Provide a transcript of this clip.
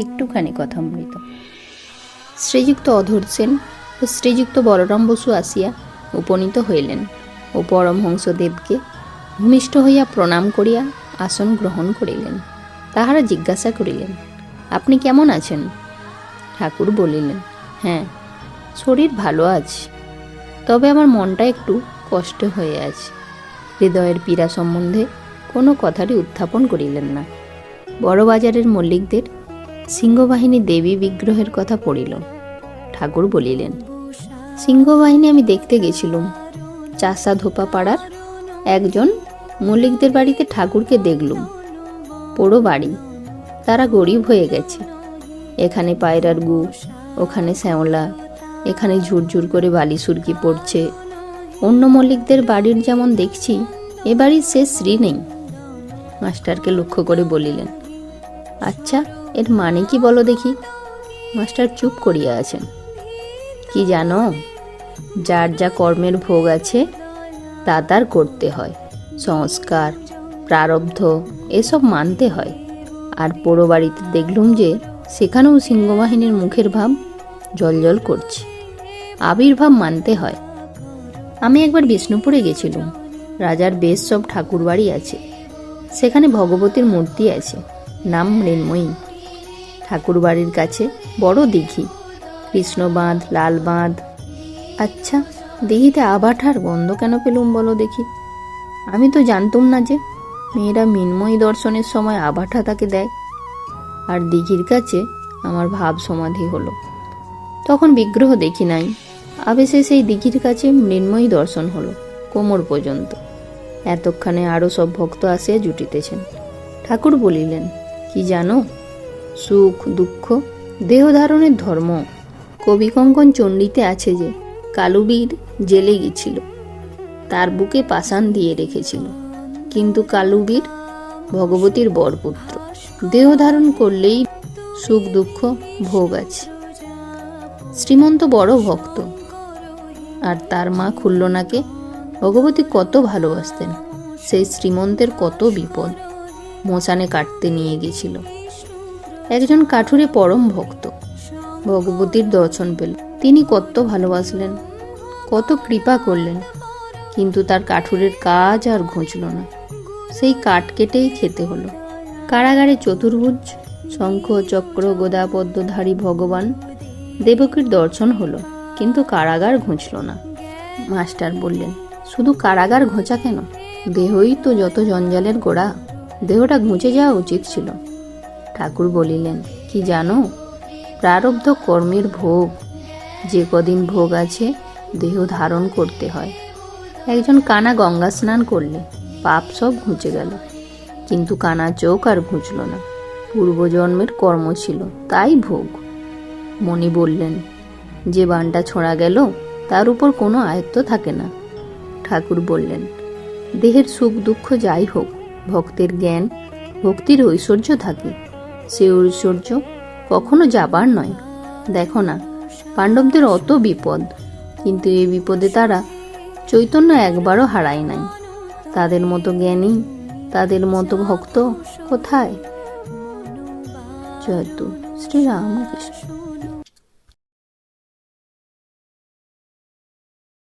একটুখানি কথা কথামৃত শ্রীযুক্ত অধর সেন ও শ্রীযুক্ত বলরাম বসু আসিয়া উপনীত হইলেন ও পরমহংসদেবকে ভূমিষ্ঠ হইয়া প্রণাম করিয়া আসন গ্রহণ করিলেন। তাহারা জিজ্ঞাসা করিলেন, আপনি কেমন আছেন? ঠাকুর বলিলেন হ্যাঁ শরীর ভালো আছে। তবে আমার মনটা একটু কষ্ট হয়ে আছে। হৃদয়ের পীড়া সম্বন্ধে কোনো কথারই উত্থাপন করিলেন না। বড়বাজারের মল্লিকদের সিংহবাহিনী দেবী বিগ্রহের কথা পড়িল। ঠাকুর বলিলেন, সিংহবাহিনী আমি দেখতে গেছিলুম। চাষা ধোপা পাড়ার একজন মল্লিকদের বাড়িতে ঠাকুরকে দেখলুম। পোড়ো বাড়ি, তারা গরিব হয়ে গেছে। এখানে পায়রার গু, ওখানে শ্যাওলা, এখানে ঝুরঝুর করে বালি সুরকি পড়ছে। অন্য মল্লিকদের বাড়ির যেমন দেখছি, এ বাড়ির সে শ্রী নেই। মাস্টারকে লক্ষ্য করে বলিলেন আচ্ছা এর মানে কি বলো দেখি? মাস্টার চুপ করিয়া আছেন। কি জানো? যার যা কর্মের ভোগ আছে, তা তার করতে হয়। সংস্কার, প্রারব্ধ, এসব মানতে হয়। আর পোড়ো বাড়িতে দেখলুম যে, সেখানেও সিংহবাহিনীর মুখের ভাব জলজল করছে। আবির্ভাব মানতে হয়। আমি একবার বিষ্ণুপুরে গেছিলাম। রাজার বেশ সব ঠাকুর বাড়ি আছে। সেখানে ভগবতীর মূর্তি আছে। নাম মৃন্ময়ী। ঠাকুর বাড়ির কাছে বড় দিঘি কৃষ্ণ বাঁধ লাল বাঁধ আচ্ছা দিঘিতে আবাঠার গন্ধ কেন পেলুম বলো দেখি। আমি তো জানতুম না যে মেয়েরা মিন্ময়ী দর্শনের সময় আবাঠা তাকে দেয়। আর দিঘির কাছে আমার ভাব সমাধি হলো। তখন বিগ্রহ দেখি নাই। আবেশে সেই দিঘির কাছে মৃন্ময়ী দর্শন হলো, কোমর পর্যন্ত। এতক্ষণে আরও সব ভক্ত আসিয়া জুটিতেছেন। ঠাকুর বলিলেন, কি জানো সুখ, দুঃখ দেহ ধারণের ধর্ম। কবি কঙ্কন চণ্ডীতে আছে যে, কালুবীর জেলে গেছিল। তার বুকে পাষাণ দিয়ে রেখেছিল। কিন্তু কালুবীর ভগবতীর বরপুত্র। দেহ ধারণ করলেই সুখ, দুঃখ, ভোগ আছে। শ্রীমন্ত বড় ভক্ত। আর তার মা খুল্লনাকে ভগবতী কত ভালোবাসতেন। সেই শ্রীমন্তের কত বিপদ। মশানে কাটতে নিয়ে গেছিল। একজন কাঠুরে পরম ভক্ত। ভগবতীর দর্শন পেল। তিনি কত ভালোবাসলেন, কত কৃপা করলেন, কিন্তু তার কাঠুরের কাজ আর ঘুঁচল না। সেই কাঠ কেটেই খেতে হলো। কারাগারে চতুর্ভুজ, শঙ্খ, চক্র, গোদা, পদ্মধারী ভগবান দেবকীর দর্শন হলো, কিন্তু কারাগার ঘুঁচল না। মাস্টার বললেন, শুধু কারাগার ঘোঁচা কেন? দেহই তো যত জঞ্জালের গোড়া। দেহটা ঘুঁচে যাওয়া উচিত ছিল। ঠাকুর বলিলেন, কি জানো? প্রারব্ধ কর্মের ভোগ। যে কদিন ভোগ আছে, দেহ ধারণ করতে হয়। একজন কানা গঙ্গা স্নান করলে, পাপ সব ঘুচে গেল। কিন্তু কানা চোখ আর ঘুচল না। পূর্বজন্মের কর্ম ছিল, তাই ভোগ। মণি বললেন, যে বানটা ছোঁড়া গেল, তার উপর কোনো আয়ত্ত থাকে না। ঠাকুর বললেন, দেহের সুখ দুঃখ যাই হোক, ভক্তের জ্ঞান, ভক্তির ঐশ্বর্য থাকে। সে ঐশ্বর্য কখনো যাবার নয়। দেখো না, পাণ্ডবদের অত বিপদ, কিন্তু এই বিপদে তারা চৈতন্য একবারও হারায় নাই। তাদের মতো জ্ঞানী, তাদের মতো ভক্ত কোথায়? জয়তু, শ্রীরামকৃষ্ণ।